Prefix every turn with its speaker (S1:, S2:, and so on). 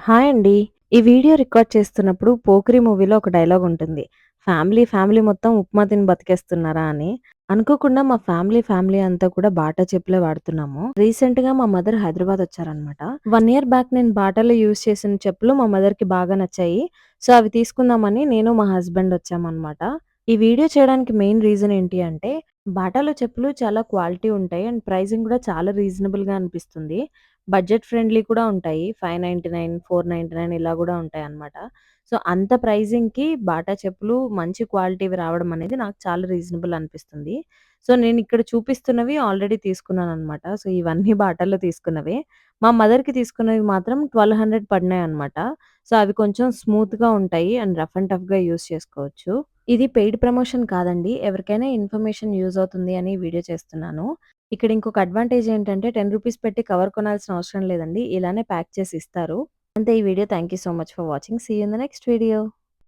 S1: Hi అండి. ఈ video record చేస్తున్నప్పుడు 'పోకిరి' మూవీలో ఒక డైలాగ్ ఉంటుంది. ఫ్యామిలీ, ఫ్యామిలీ మొత్తం ఉప్మా తిని బతికేస్తున్నారా అని. అనుకోకుండా మా ఫ్యామిలీ, ఫ్యామిలీ అంతా కూడా బాటా చెప్పులే వాడుతున్నాము. రీసెంట్‌గా మా మదర్ హైదరాబాద్ వచ్చారనమాట. వన్ ఇయర్ బ్యాక్ నేను బాటాలో యూజ్ చేసిన చెప్పులు మా మదర్కి బాగా నచ్చాయి. సో, అవి తీసుకుందామని నేను మా హస్బెండ్ వచ్చామనమాట. ఈ వీడియో చేయడానికి మెయిన్ రీజన్ ఏంటి అంటే, బాటాలో చెప్పులు చాలా క్వాలిటీ ఉంటాయి. అండ్ ప్రైజింగ్ కూడా చాలా రీజనబుల్‌గా అనిపిస్తుంది. బడ్జెట్ ఫ్రెండ్లీ కూడా ఉంటాయి. 599, 499 ఇలా కూడా ఉంటాయి అన్నమాట సో, అంత ప్రైజింగ్‌కి బాటా చెప్పులు మంచి క్వాలిటీవి రావడం అనేది నాకు చాలా రీజనబుల్ అనిపిస్తుంది. సో, నేను ఇక్కడ చూపిస్తున్నవి ఆల్రెడీ తీసుకున్నాను అనమాట సో, ఇవన్నీ బాటాలో తీసుకున్నవే. మా మదర్‌కి తీసుకున్నవి మాత్రం ట్వల్వ్ హండ్రెడ్ పడినాయి అనమాట సో, అవి కొంచెం స్మూత్‌గా ఉంటాయి. అండ్ రఫ్ అండ్ టఫ్‌గా యూస్ చేసుకోవచ్చు. ఇది పెయిడ్ ప్రమోషన్ కాదండి. ఎవరికైనా ఇన్ఫర్మేషన్ యూజ్ అవుతుంది అని వీడియో చేస్తున్నాను. ఇక్కడ ఇంకొక అడ్వాంటేజ్ ఏంటంటే టెన్ రూపీస్ పెట్టి కవర్ కొనాల్సిన అవసరం లేదండి. ఇలానే ప్యాక్ చేసి ఇస్తారు. అంతే ఈ video. Thank you so much for watching. See in the next video.